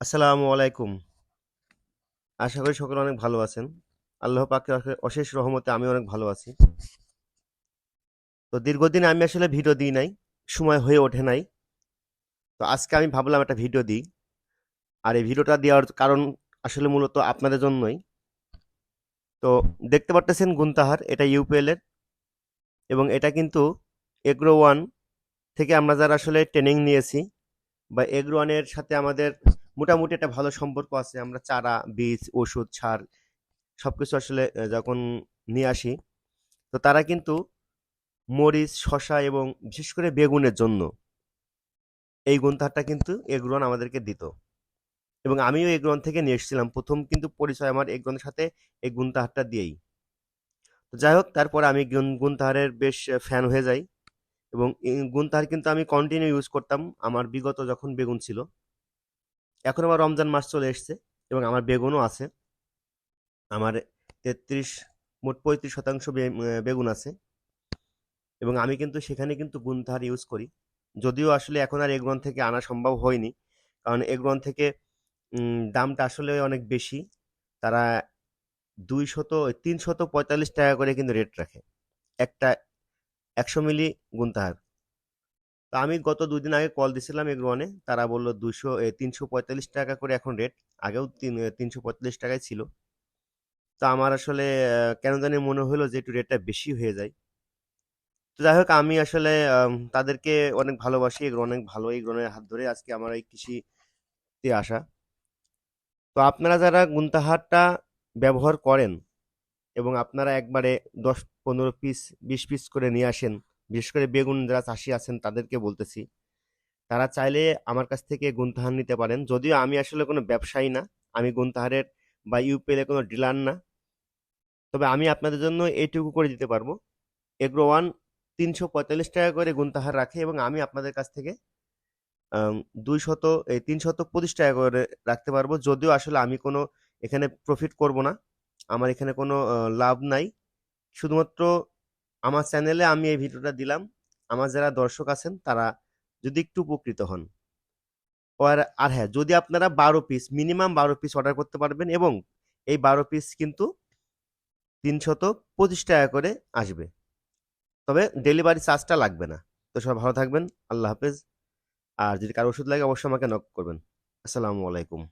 আসসালামু আলাইকুম। আশা করি সকলে অনেক ভালো আছেন। আল্লাহ পাকের অশেষ রহমতে আমি অনেক ভালো আছি। তো দীর্ঘদিন আমি আসলে ভিডিও দিই নাই। সময় হয়ে ওঠে নাই। তো আজকে আমি ভাবলাম একটা ভিডিও দিই। আর এই ভিডিওটা দেওয়ার কারণ আসলে মূলত আপনাদের জন্যই। তো দেখতে পারতেছেন গুনতাহার এটা ইউপিএল এর এবং এটা কিন্তু এগ্রো ওয়ান থেকে আমরা যারা আসলে ট্রেনিং নিয়েছি বা এগ্রো ওয়ানের সাথে আমাদের মোটামুটি একটা ভালো সম্পর্ক আছে। আমরা চারা, বীজ, ওষুধ, সার সবকিছু আসলে যখন নিয়ে আসি, তো তারা কিন্তু মরিচ, শশা এবং বিশেষ করে বেগুনের জন্য এই গুনতাহারটা কিন্তু এগ্রো ওয়ান আমাদেরকে দিত। এবং আমিও এগ্রো ওয়ান থেকে নিয়ে এসেছিলাম। প্রথম কিন্তু পরিচয় আমার এগ্রো ওয়ানের সাথে এই গুনতাহারটা দিয়েই। তো যাই হোক তারপরে আমি গুন গুনতাহারের বেশ ফ্যান হয়ে যাই এবং গুনতাহার কিন্তু আমি কন্টিনিউ ইউজ করতাম আমার বিগত যখন বেগুন ছিল। এখন আবার রমজান মাস চলে এসছে এবং আমার বেগুনও আছে। আমার ৩৩ মোট ৩৫% বে বেগুন আছে। এবং আমি কিন্তু সেখানে কিন্তু গুনতাহার ইউজ করি। যদিও আসলে এখন আর এগ্রো ওয়ান থেকে আনা সম্ভব হয়নি। কারণ এগ্রো ওয়ান থেকে দামটা আসলে অনেক বেশি। তারা ২০০ ৳৩৪৫ করে কিন্তু রেট রাখে। একটা ১০০ মিলি গুনতাহার। তো আমি গত দুদিন আগে কল দিছিলাম এগ্রো ওয়ানে। তারা বলল ২০০ এ ৳৩৪৫ করে এখন রেট। আগেও তিন তিনশো পঁয়তাল্লিশ টাকায় ছিল। তো আমার আসলে কেন জানি মনে হলো যে একটু রেটটা বেশি হয়ে যায়। তো যাই হোক, আমি আসলে তাদেরকে অনেক ভালোবাসি। এগ্রো অনেক ভালো। এই ওয়ানের হাত ধরে আজকে আমার এই কৃষিতে আসা। তো আপনারা যারা গুন্তাহারটা ব্যবহার করেন এবং আপনারা একবারে দশ, পনেরো পিস ২০ পিস করে নিয়ে আসেন। বিশেষ করে বেগুন যারা চাষি আছেন তাদেরকে বলতেছি। তারা চাইলে আমার কাছ থেকে গুনতাহার নিতে পারেন। যদিও আমি আসলে কোনো ব্যবসায়ী না। আমি গুনতাহারের বা ইউপিএল কোনো ডিলার না। তবে আমি আপনাদের জন্য এইটুকু করে দিতে পারব। এগ্রো ওয়ান ৳৩৪৫ করে গুনতাহার রাখে এবং আমি আপনাদের কাছ থেকে, আম ২০০ এই ৳৩২৫ করে রাখতে পারব। যদিও আসলে আমি কোনো এখানে প্রফিট করব না। আমার এখানে কোনো লাভ নাই। শুধুমাত্র আমার চ্যানেলে আমি এই ভিডিওটা দিলাম। আমার যারা দর্শক আছেন তারা যদি একটু উপকৃত হন। আর আর হ্যাঁ, যদি আপনারা ১২ পিস মিনিমাম ১২ পিস অর্ডার করতে পারবেন এবং এই ১২ পিস কিন্তু ৳৩২৫ করে আসবে। তবে ডেলিভারি চার্জটা লাগবে না। তো সবাই ভালো থাকবেন। আল্লাহ হাফেজ। আর যদি কারও ওষুধ লাগে অবশ্যই আমাকে নক করবেন। আসসালামু আলাইকুম।